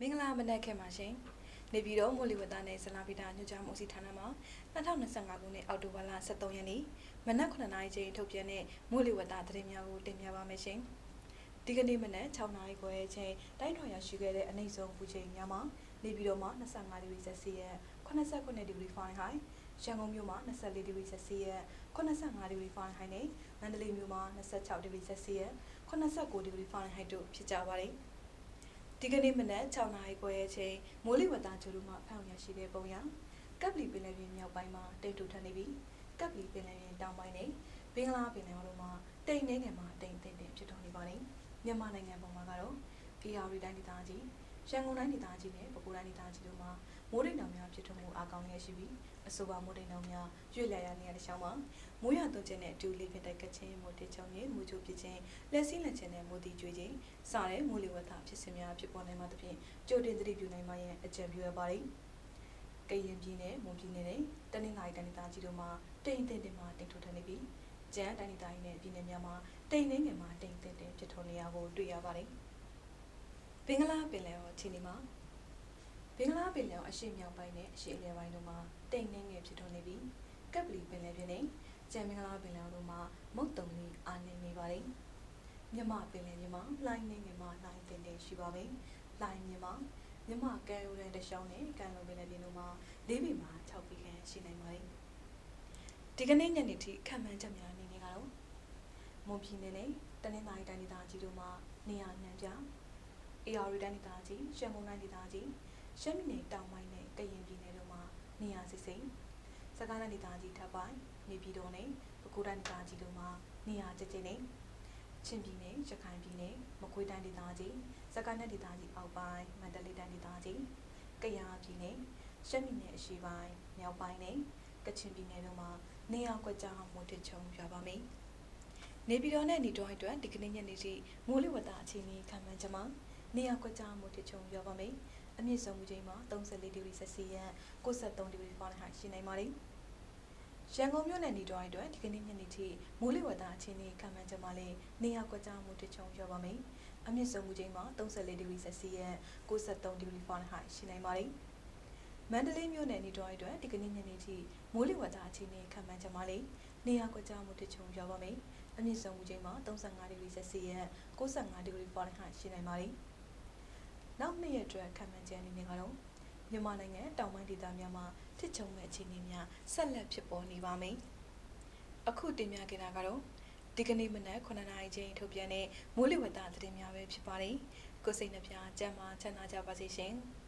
မင်္ဂလာမနက်ခင်းပါရှင်နေပြည်တော်မိုးလေဝသနဲ့ဇလာဗီတာညွှန်ကြားမှုစီဌာနမှ2025ခုနှစ်အောက်တိုဘာလ23ရက်နေ့မနက်9:00နာရီချိန်ထုတ်ပြန်တဲ့မိုးလေဝသသတင်းများကိုတင်ပြပါမယ်ရှင်ဒီကနေ့မနက်6:00နာရီခွဲအချိန်တိုင်းထွာရရှိခဲ့တဲ့အနိမ့်ဆုံးပူချိန်များမှာနေပြည်တော်မှာ25ဒီဂရီဆက်စီယပ်89ဒီဂရီဖိုင်ဟိုင်ရန်ကုန်မြို့မှာ24ဒီဂရီဆက်စီယပ်85ဒီဂရီဖိုင်ဟိုင်နဲ့မန္တလေးမြို့မှာ26ဒီဂရီဆက်စီယပ်89ဒီဂရီဖိုင်ဟိုင်တို့ဖြစ်ကြပါတယ် ဒီကနေ့မနက်6နာရီခွဲအချိန်မိုးလေဝသကြိုးတို့မှဖောင်ရရှိတဲ့ပုံရကပ်လီပင်လယ်ပြင်မြောက်ပိုင်းမှာတိတ်တူထန်နေပြီးကပ်လီပင်လယ်ပြင်တောင်ပိုင်းနဲ့ဘင်္ဂလားပင်လယ်အော်တို့မှာတိတ်နေငယ်မှာတိတ်တိတ်တိတ်ဖြစ်တော်နေပါတယ်မြန်မာနိုင်ငံပုံမှာကတော့ AR တိုင်းဒေသကြီး ရန်ကုန်တိုင်းဒေသကြီးနဲ့ပဲခူးတိုင်းဒေသကြီးတို့မှာမိုးတိမ်တောင်များဖြစ်ထွန်းမှုအကောင်ရရှိပြီးအဆိုပါမိုးတိမ်တောင်များရွေ့လျာရနေရတဲ့ရှောင်းမှာမိုးရသွန်းခြင်းနဲ့အတူလေးဖြစ်တဲ့ကချင်မိုးတိချုံနဲ့မူချိုဖြစ်ခြင်းလက်စည်းလက်ခြင်းနဲ့မိုးတီကျွေးခြင်းစတဲ့မိုးလေဝသဖြစ်စဉ်များဖြစ်ပေါ်နိုင်မှာသဖြင့်ကြိုတင်သတိပြုနိုင်မှရန်အကြံပြုရပါတယ်။ကရင်ပြည်နယ်မွန်ပြည်နယ်နဲ့တနင်္သာရီတိုင်းဒေသကြီးတို့မှာတိမ်တိမ်တင်မှာတိမ်ထွန်းထန်နေပြီးကျန်းတိုင်းဒေသကြီးနဲ့ပြည်နယ်များမှာတိမ်နေငယ်မှာတိမ်တိမ်တင်ဖြစ်ထွန်းနေရကိုတွေ့ရပါတယ်။ ဘင်္ဂလားပင်လယ်ော်ချီနီမှာဘင်္ဂလားပင်လယ်ော်အရှေ့မြောက်ပိုင်းနဲ့အရှေ့အလယ်ပိုင်းတို့မှာတိမ်နေငယ်ဖြစ်ထွန်းနေပြီးကပ်ပလီပင်လယ်ပြင်နဲ့ကျန်မင်္ဂလာပင်လယ်ော်တို့မှာမုတ်တုံလေးအားနေနေပါတယ်။မြမပင်လယ်ပြင်မှာလှိုင်းနေငယ်မှာလှိုင်းတင်တင်ရှိပါမယ်။လှိုင်းမြမမြမကံရိုးတဲ့တရှောင်းနဲ့ကံလုံးပင်လယ်ပြင်တို့မှာလေးပေမှာ6ပေခန့်ရှိနိုင်ပါတယ်။ဒီကနေ့ညနေထိခံမှန်းချက်များအနေနဲ့ကတော့မွန်ပြည်နယ်နဲ့တနင်္သာရီတိုင်းဒေသကြီးတို့မှာနေရာနှံပြ။ AR တိုင်းဒေသကြီး၊ရှမ်းကုန်တိုင်းဒေသကြီး၊ရှမ်းပြည်နယ်တောင်ပိုင်းနဲ့ကရင်ပြည်နယ်တို့မှာနေရာစိစိမ်စကိုင်းတိုင်းဒေသကြီးထပ်ပိုင်းနေပြည်တော်နဲ့ပဲခူးတိုင်းဒေသကြီးတို့မှာနေရာကျကျနဲ့ချင်းပြည်နယ်ရခိုင်ပြည်နယ်မကွေးတိုင်းဒေသကြီးစကိုင်းတိုင်းဒေသကြီးအောက်ပိုင်းမန္တလေးတိုင်းဒေသကြီးကယားပြည်နယ်ရှမ်းပြည်နယ်အရှေ့ပိုင်းမြောက်ပိုင်းနဲ့ကချင်ပြည်နယ်တို့မှာနေရာကွက်ကြားမိုးထချုံရွာပါမယ်နေပြည်တော်နဲ့နေတော်အတွက်ဒီကနေ့ညနေထိမိုးလေဝသအခြေအနေခံမှန်းချက်မှာ နေရာကွက်ကြားမိုးထချုံရွာပါမယ်အမြင့်ဆုံးမူချိန်မှာ34ဒီဂရီဆက်စီယံ63ဒီဂရီဖာရင်ဟိုက်ရှိနိုင်ပါတယ်ရန်ကုန်မြို့နယ်နေတော်အတွက်ဒီကနေ့ညနေထိမိုးလေဝသအခြေအနေခံမှန်းချက်မှာလည်းနေရာကွက်ကြားမိုးထချုံရွာပါမယ်အမြင့်ဆုံးမူချိန်မှာ34ဒီဂရီဆက်စီယံ63ဒီဂရီဖာရင်ဟိုက်ရှိနိုင်ပါတယ်မန္တလေးမြို့နယ်နေတော်အတွက်ဒီကနေ့ညနေထိမိုးလေဝသအခြေအနေခံမှန်းချက်မှာလည်းနေရာကွက်ကြားမိုးထချုံရွာပါမယ်အမြင့်ဆုံးမူချိန်မှာ35ဒီဂရီဆက်စီယံ65ဒီဂရီဖာရင်ဟိုက်ရှိနိုင်ပါတယ် နောက်နှစ်ရက်အတွက်ခံမှန်းချက်အနေနဲ့ကတော့မြန်မာနိုင်ငံတောင်ပိုင်းဒေသများမှာတစ်ချုံမဲ့အခြေအနေများဆက်လက်ဖြစ်ပေါ်နေပါမယ်။အခုတင်ပြခဲ့တာကတော့ဒီကနေ့မနက်9နာရီချိန်ထုတ်ပြန်တဲ့မိုးလေဝသသတင်းများပဲဖြစ်ပါတယ်။ကိုယ်စိတ်နှပြကျန်းမာချမ်းသာကြပါစေရှင်။